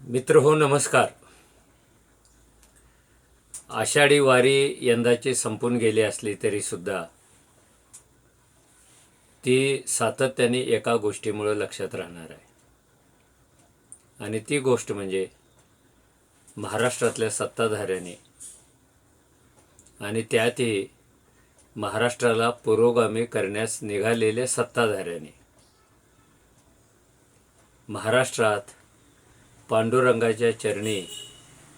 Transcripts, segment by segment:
मित्र हो नमस्कार. आषाढी वारी यंदाची संपून गेली असली तरी सुद्धा ती सातत्याने एका गोष्टीमुळं लक्षात राहणार आहे. आणि ती गोष्ट म्हणजे महाराष्ट्रातल्या सत्ताधाऱ्यांनी आणि त्यातही महाराष्ट्राला पुरोगामी करण्यास निघालेल्या सत्ताधाऱ्यांनी महाराष्ट्रात पांडुरंगाच्या चरणी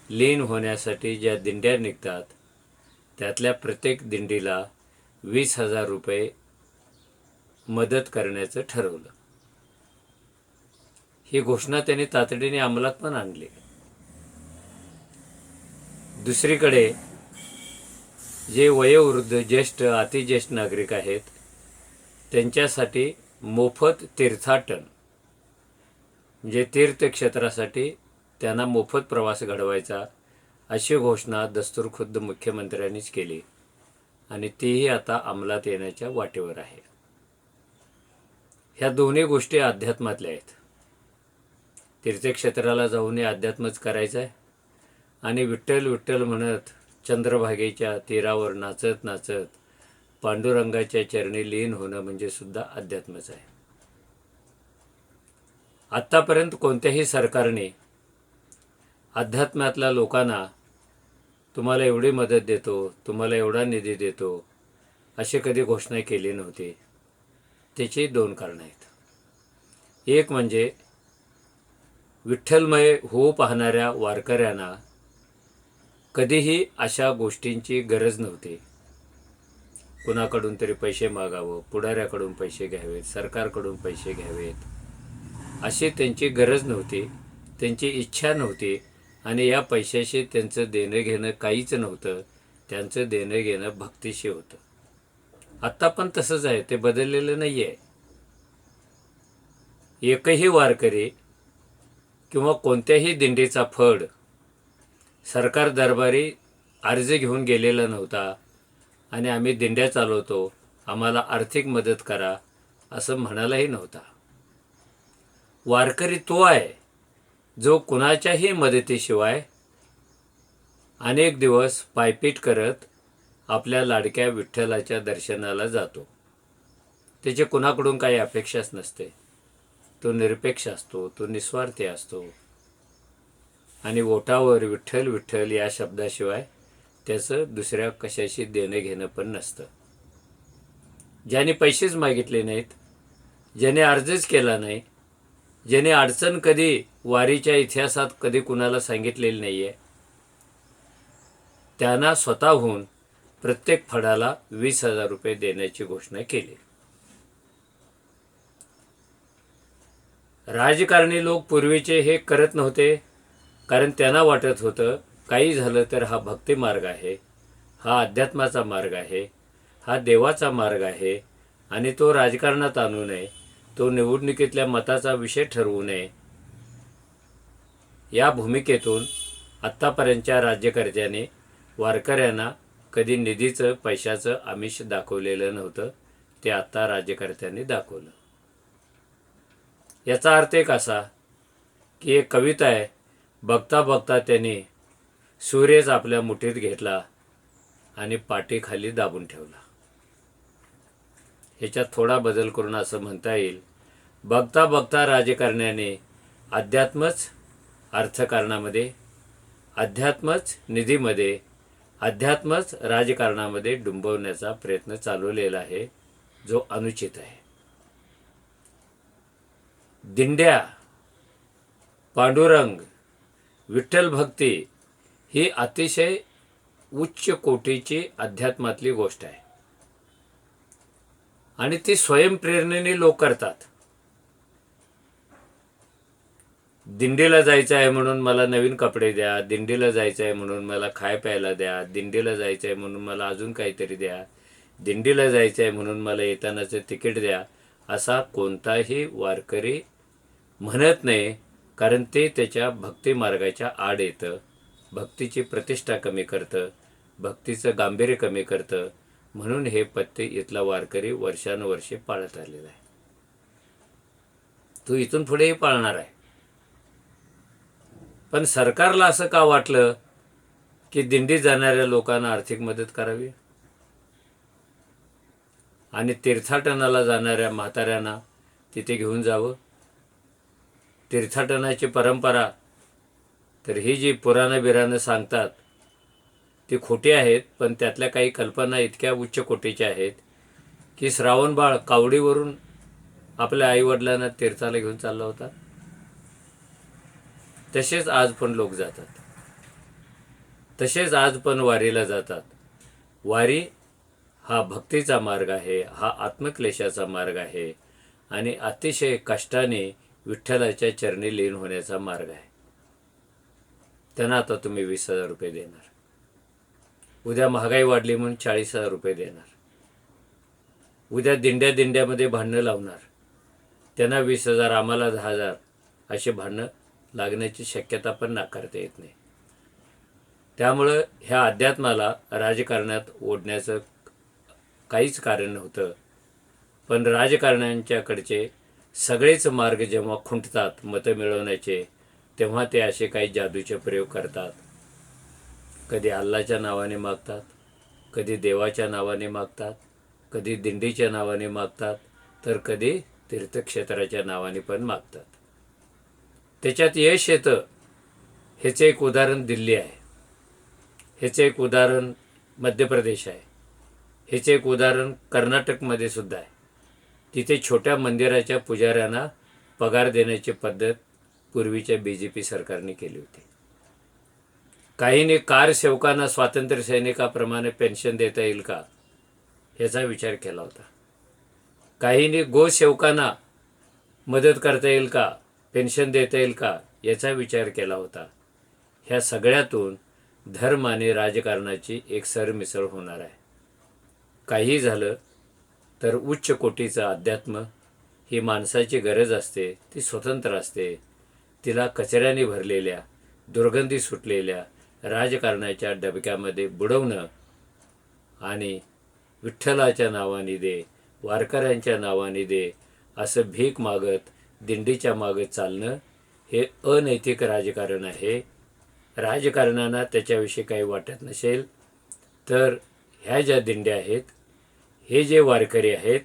लीन होण्यासाठी ज्या दिंड्या निघतात त्यातल्या प्रत्येक दिंडीला वीस हजार रुपये मदत करण्याचं ठरवलं. ही घोषणा त्यांनी तातडीने अंमलात पण आणली. दुसरीकडे जे वयोवृद्ध ज्येष्ठ अतिज्येष्ठ नागरिक आहेत त्यांच्यासाठी मोफत तीर्थाटन जे तीर्थक्षेत्रासाठी त्यांना मोफत प्रवास घडवायचा अशी घोषणा दस्तूर खुद्द मुख्यमंत्र्यांनीच केली. आणि तीही आता अंमलात येण्याच्या वाटेवर आहे. ह्या दोन्ही गोष्टी अध्यात्मातल्या आहेत. तीर्थक्षेत्राला जाऊन हे अध्यात्मच करायचं आहे आणि विठ्ठल विठ्ठल म्हणत चंद्रभागेच्या तीरावर नाचत नाचत पांडुरंगाच्या चरणी लीन होणं म्हणजे सुद्धा अध्यात्मच आहे. आत्तापर्यंत कोणत्याही सरकारने अध्यात्मातल्या लोकांना तुम्हाला एवढी मदत देतो तुम्हाला एवढा निधी देतो अशी कधी घोषणा केली नव्हती. त्याची दोन कारणं आहेत. एक म्हणजे विठ्ठलमय होऊ पाहणाऱ्या वारकऱ्यांना कधीही अशा गोष्टींची गरज नव्हती. कुणाकडून तरी पैसे मागावं पुढाऱ्याकडून पैसे घ्यावेत सरकारकडून पैसे घ्यावेत. अशी त्यांची गरज नव्हती त्यांची इच्छा नव्हती आणि या पैशाशी त्यांचं देणं घेणं काहीच नव्हतं त्यांचं देणं घेणं भक्तीशी होतं. आत्ता पण तसंच आहे ते बदललेलं नाही आहे एकही वारकरी किंवा कोणत्याही दिंडीचा फड सरकार दरबारी अर्ज घेऊन गेलेला नव्हता आणि आम्ही दिंड्या चालवतो आम्हाला आर्थिक मदत करा असं म्हणालाही नव्हता. वारकरी तो आहे जो कुणाच्याही मदतीशिवाय अनेक दिवस पायपीट करत आपल्या लाडक्या विठ्ठलाच्या दर्शनाला जातो. त्याचे कुणाकडून काही अपेक्षाच नसते. तो निरपेक्ष असतो तो निस्वार्थी असतो. आणि ओठावर विठ्ठल विठ्ठल या शब्दाशिवाय त्याचं दुसऱ्या कशाशी देणं घेणं पण नसतं. ज्याने पैसेच मागितले नाहीत ज्याने अर्जच केला नाही ज्याने अडचण कधी वारीच्या इतिहासात कधी कुणाला सांगितलेली नाही आहे त्यांना स्वतःहून प्रत्येक फडाला वीस हजार रुपये देण्याची घोषणा केली. राजकारणी लोक पूर्वीचे हे करत नव्हते कारण त्यांना वाटत होतं काही झालं तर हा भक्ती मार्ग आहे हा अध्यात्माचा मार्ग आहे हा देवाचा मार्ग आहे आणि तो राजकारणात आणू नये तो निवडणुकीतल्या मताचा विषय ठरवू नये. या भूमिकेतून आत्तापर्यंतच्या राज्यकर्त्यांनी वारकऱ्यांना कधी निधीचं पैशाचं आमिष दाखवलेलं नव्हतं ते आत्ता राज्यकर्त्यांनी दाखवलं. याचा अर्थ एक असा की एक कविता आहे बघता बघता त्यांनी सूर्यच आपल्या मुठीत घेतला आणि पाठीखाली दाबून ठेवला. ह्याच्यात थोडा बदल करून असं म्हणता येईल बघता बघता राजकारण्याने अध्यात्मच अर्थकारणामध्ये अध्यात्मच निधीमध्ये अध्यात्मच राजकारणामध्ये डुंबवण्याचा प्रयत्न चालवलेला आहे जो अनुचित आहे. दिंड्या पांडुरंग विठ्ठल भक्ती ही अतिशय उच्च कोटीची अध्यात्मातली गोष्ट आहे. आणि ती स्वयंप्रेरणेने लोक करतात. दिंडीला जायचं आहे म्हणून मला नवीन कपडे द्या दिंडीला जायचं आहे म्हणून मला खाय प्यायला द्या दिंडीला जायचं आहे म्हणून मला अजून काहीतरी द्या दिंडीला जायचं आहे म्हणून मला येतानाचं तिकीट द्या असा कोणताही वारकरी म्हणत नाही कारण ते त्याच्या भक्ती मार्गाच्या आड येतं. भक्तीची प्रतिष्ठा कमी करतं भक्तीचं गांभीर्य कमी करतं म्हणून हे पत्ते इथला वारकरी वर्षानुवर्षे पाळत आलेला आहे. तू इथून पुढेही पाळणार आहे. पण सरकारला असं का वाटलं की दिंडीत जाणाऱ्या लोकांना आर्थिक मदत करावी? आणि तीर्थाटनाला जाणाऱ्या म्हाताऱ्यांना तिथे घेऊन जावं? तीर्थाटनाची परंपरा तर ही जी पुराणं बिराणं सांगतात ती खोटी आहेत पण त्यातल्या काही कल्पना इतक्या उच्च कोटीच्या आहेत की श्रावण बाळ कावडीवरून आपल्या आईवडिलांना तीर्थाला घेऊन चालला होता. तसेच आज पण लोक जातात. तसेच आज पण वारीला जातात. वारी हा भक्तीचा मार्ग आहे हा आत्मक्लेशाचा मार्ग आहे आणि अतिशय कष्टाने विठ्ठलाच्या चरणी लीन होण्याचा मार्ग आहे. त्यांना आता तुम्ही वीस हजार रुपये देणार. उद्या महागाई वाढली म्हणून चाळीस हजार रुपये देणार. उद्या दिंड्या दिंड्यामध्ये भांडणं लावणार. त्यांना वीस हजार आम्हाला दहा हजार असे भांडणं लागण्याची शक्यता पण नाकारता येत नाही. त्यामुळं ह्या अध्यात्माला राजकारणात ओढण्याचं काहीच कारण नव्हतं. पण राजकारण्यांच्याकडचे सगळेच मार्ग जेव्हा खुंटतात मतं मिळवण्याचे तेव्हा ते असे काही जादूचे प्रयोग करतात. कधी अल्लाच्या नावाने मागतात कधी देवाच्या नावाने मागतात कधी दिंडीच्या नावाने मागतात तर कधी तीर्थक्षेत्राच्या नावाने पण मागतात. त्याच्यात यश येतं. ह्याचं एक उदाहरण दिल्ली आहे. ह्याचं एक उदाहरण मध्य प्रदेश आहे. ह्याचे एक उदाहरण कर्नाटकमध्ये सुद्धा आहे. तिथे छोट्या मंदिराच्या पुजाऱ्यांना पगार देण्याची पद्धत पूर्वीच्या बी जे पी सरकारने केली होती. काहींनी कार सेवकांना स्वातंत्र्य सैनिकाप्रमाणे पेन्शन देता येईल का? याचा विचार केला होता. काहींनी गोसेवकांना मदत करता येईल का? पेन्शन देता येईल का याचा विचार केला होता. ह्या सगळ्यातून धर्म आणि राजकारणाची एक सरमिसळ होणार आहे. काही झालं तर उच्च कोटीचं अध्यात्म ही माणसाची गरज असते ती स्वतंत्र असते. तिला कचऱ्याने भरलेल्या दुर्गंधी सुटलेल्या राजकारणाच्या डबक्यामध्ये बुडवणं आणि विठ्ठलाच्या नावाने दे वारकऱ्यांच्या नावाने दे असं भीक मागत दिंडीच्या मागे चालणं हे अनैतिक राजकारण आहे. राजकारणांना त्याच्याविषयी काही वाटत नसेल तर ह्या ज्या दिंड्या आहेत हे जे वारकरी आहेत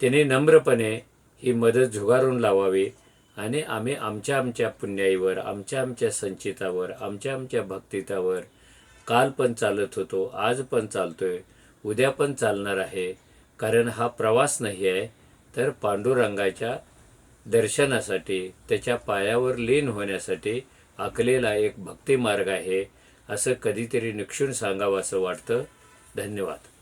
त्यांनी नम्रपणे ही मदत झुगारून लावावी आणि आम्ही आमच्या आमच्या पुण्याईवर आमच्या आमच्या संचितावर आमच्या आमच्या भक्तितावर काल पण चालत होतो आज पण चालतो आहे उद्या पण चालणार आहे. कारण हा प्रवास नाही आहे तर पांडुरंगाच्या दर्शनासाठी त्याच्या पायावर लीन होण्यासाठी आखलेला एक भक्तिमार्ग आहे असं कधीतरी निक्षून सांगावं असं वाटतं. धन्यवाद.